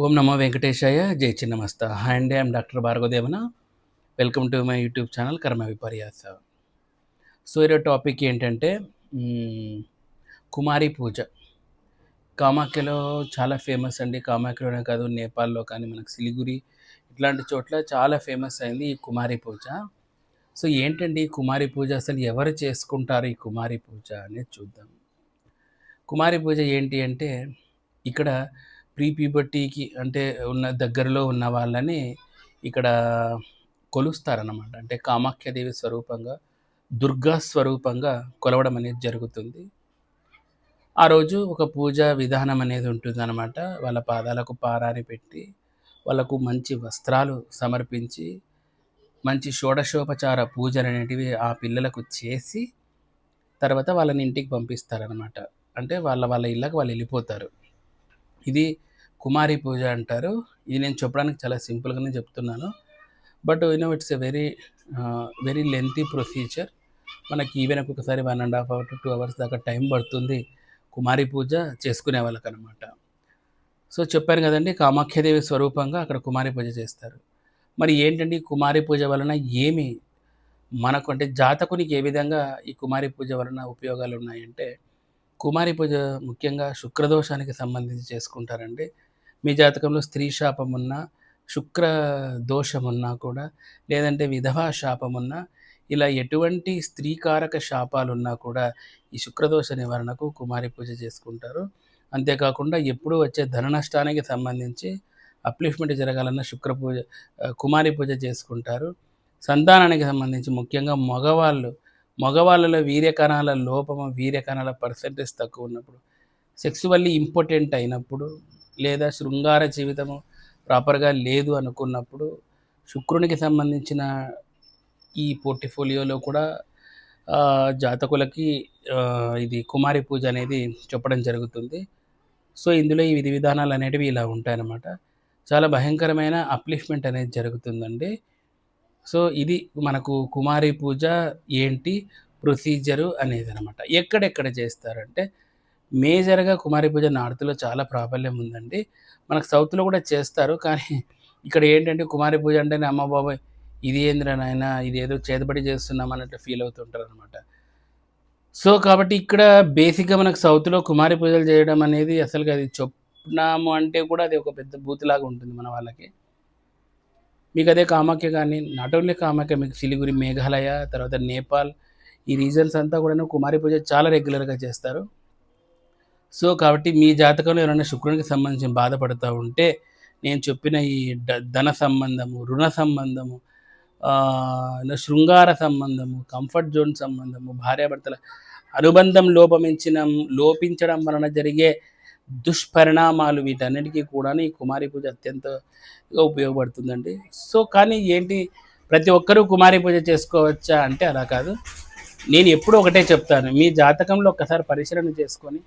ఓం నమో వెంకటేశాయ జై చిన్నమస్త. హాయ్ అండి I'm doctor Bhargavadevana. Welcome to my YouTube channel Karma Viparyasa. So ఈరోజు టాపిక్ ఏంటంటే కుమారి పూజ. కామాఖ్యలో చాలా ఫేమస్ అండి. కామాఖ్యలోనే కాదు నేపాల్లో కానీ మనకు సిలిగురి ఇట్లాంటి చోట్ల చాలా ఫేమస్ అయింది ఈ కుమారి పూజ. సో ఏంటండి ఈ కుమారి పూజ? అసలు ఎవరు చేసుకుంటారు ఈ కుమారి పూజ అనేది చూద్దాం. కుమారి పూజ ఏంటి అంటే ఇక్కడ ప్రీ ప్యూబర్టీకి అంటే ఉన్న దగ్గరలో ఉన్న వాళ్ళని ఇక్కడ కొలుస్తారన్నమాట. అంటే కామాఖ్యదేవి స్వరూపంగా దుర్గా స్వరూపంగా కొలవడం అనేది జరుగుతుంది. ఆ రోజు ఒక పూజా విధానం అనేది ఉంటుందన్నమాట. వాళ్ళ పాదాలకు పారాని పెట్టి వాళ్ళకు మంచి వస్త్రాలు సమర్పించి మంచి షోడశోపచార పూజలు అనేటివి ఆ పిల్లలకు చేసి తర్వాత వాళ్ళని ఇంటికి పంపిస్తారనమాట అంటే వాళ్ళ వాళ్ళ ఇళ్ళకి వాళ్ళు వెళ్ళిపోతారు. ఇది కుమారి పూజ అంటారు. ఇది నేను చెప్పడానికి చాలా సింపుల్గానే చెప్తున్నాను. But you know it's a very very lengthy procedure మనకి ఈవెన్ ఒక్కొక్కసారి one and half hour to two hours దాకా టైం పడుతుంది కుమారి పూజ చేసుకునే వాళ్ళకి అనమాట సో చెప్పాను కదండి కామాఖ్యదేవి స్వరూపంగా అక్కడ కుమారి పూజ చేస్తారు. మరి ఏంటండి కుమారి పూజ వలన ఏమి మనకు అంటే జాతకునికి ఏ విధంగా ఈ కుమారి పూజ వలన ఉపయోగాలు ఉన్నాయంటే కుమారి పూజ ముఖ్యంగా శుక్రదోషానికి సంబంధించి చేసుకుంటారండి. మీ జాతకంలో స్త్రీ శాపం ఉన్నా శుక్ర దోషం ఉన్నా కూడా లేదంటే విధవా శాపం ఉన్నా ఇలా ఎటువంటి స్త్రీకారక శాపాలు ఉన్నా కూడా ఈ శుక్రదోష నివారణకు కుమారి పూజ చేసుకుంటారు. అంతేకాకుండా ఎప్పుడు వచ్చే ధన నష్టానికి సంబంధించి అప్లిఫ్మెంట్ జరగాలన్న శుక్ర పూజ కుమారి పూజ చేసుకుంటారు. సంతానానికి సంబంధించి ముఖ్యంగా మగవాళ్ళు మగవాళ్ళలో వీర్యకణాల లోపము వీర్యకణాల పర్సంటేజ్ తక్కువ ఉన్నప్పుడు సెక్సువల్లీ ఇంపార్టెంట్ అయినప్పుడు లేదా శృంగార జీవితము ప్రాపర్గా లేదు అనుకున్నప్పుడు శుక్రునికి సంబంధించిన ఈ పోర్టిఫోలియోలో కూడా జాతకులకి ఇది కుమారి పూజ అనేది చెప్పడం జరుగుతుంది. సో ఇందులో ఈ విధి విధానాలు అనేటివి ఇలా ఉంటాయన్నమాట. చాలా భయంకరమైన అప్లిఫ్మెంట్ అనేది జరుగుతుందండి. సో ఇది మనకు కుమారి పూజ ఏంటి? ప్రొసీజరు అనేది అనమాట ఎక్కడెక్కడ చేస్తారంటే మేజర్గా కుమారి పూజ నార్త్లో చాలా ప్రాబల్యం ఉందండి. మనకు సౌత్లో కూడా చేస్తారు కానీ ఇక్కడ ఏంటంటే కుమారి పూజ అంటేనే అమ్మ బాబాయ్ ఇది ఏందిరా నాయన ఇది ఏదో చేతబడి చేస్తున్నాం అన్నట్టు ఫీల్ అవుతుంటారు అనమాట సో కాబట్టి ఇక్కడ బేసిక్గా మనకు సౌత్లో కుమారి పూజలు చేయడం అనేది అసలుగా అది చెప్పినాము అంటే కూడా అది ఒక పెద్ద బూతులాగా ఉంటుంది మన వాళ్ళకి. మీకు అదే కామాఖ్య కానీ నాట్ ఓన్లీ కామాఖ్య మీకు సిలిగురి మేఘాలయ తర్వాత నేపాల్ ఈ రీజన్స్ అంతా కూడా కుమారి పూజ చాలా రెగ్యులర్గా చేస్తారు. సో కాబట్టి మీ జాతకంలో ఎవరైనా శుక్రునికి సంబంధించి బాధపడుతూ ఉంటే నేను చెప్పిన ఈ డ- ధన సంబంధము రుణ సంబంధము శృంగార సంబంధము కంఫర్ట్ జోన్ సంబంధము భార్యాభర్తల అనుబంధం లోపమించిన లోపించడం వలన జరిగే దుష్పరిణామాలు వీటన్నిటికీ కూడా ఈ కుమారి పూజ అత్యంత ఉపయోగపడుతుందండి. సో కానీ ఏంటి ప్రతి ఒక్కరూ కుమారి పూజ చేసుకోవచ్చా అంటే అలా కాదు. నేను ఎప్పుడు ఒకటే చెప్తాను మీ జాతకంలో ఒక్కసారి పరిశీలన చేసుకొని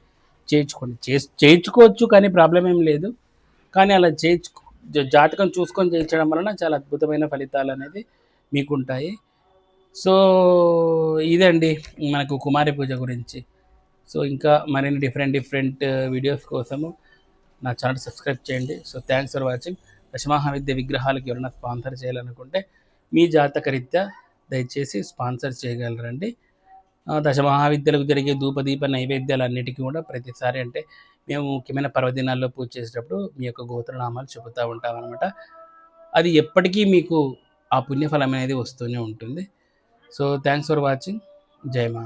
చేయించుకోండి చే- చేయించుకోవచ్చు కానీ ప్రాబ్లం ఏం లేదు. కానీ అలా చేయించు జాతకం చూసుకొని చేయించడం వలన చాలా అద్భుతమైన ఫలితాలు అనేది మీకు ఉంటాయి సో ఇదండి మనకు కుమారి పూజ గురించి. సో ఇంకా మరిన్ని డిఫరెంట్ డిఫరెంట్ వీడియోస్ కోసము నా ఛానల్ సబ్స్క్రైబ్ చేయండి. So thanks for watching Dashamahavidya విగ్రహాలకు ఎవరైనా స్పాన్సర్ చేయాలనుకుంటే మీ జాతక రీత్యా దయచేసి స్పాన్సర్ చేయగలరండి. దశమహావిద్యలకు జరిగే ధూపదీప నైవేద్యాలు అన్నిటికీ కూడా ప్రతిసారి అంటే మేము ముఖ్యమైన పర్వదినాల్లో పూజ చేసేటప్పుడు మీ యొక్క గోత్రనామాలు చెబుతూ ఉంటాం అనమాట అది ఎప్పటికీ మీకు ఆ పుణ్యఫలం అనేది వస్తూనే ఉంటుంది. సో థ్యాంక్స్ ఫర్ వాచింగ్ జై మా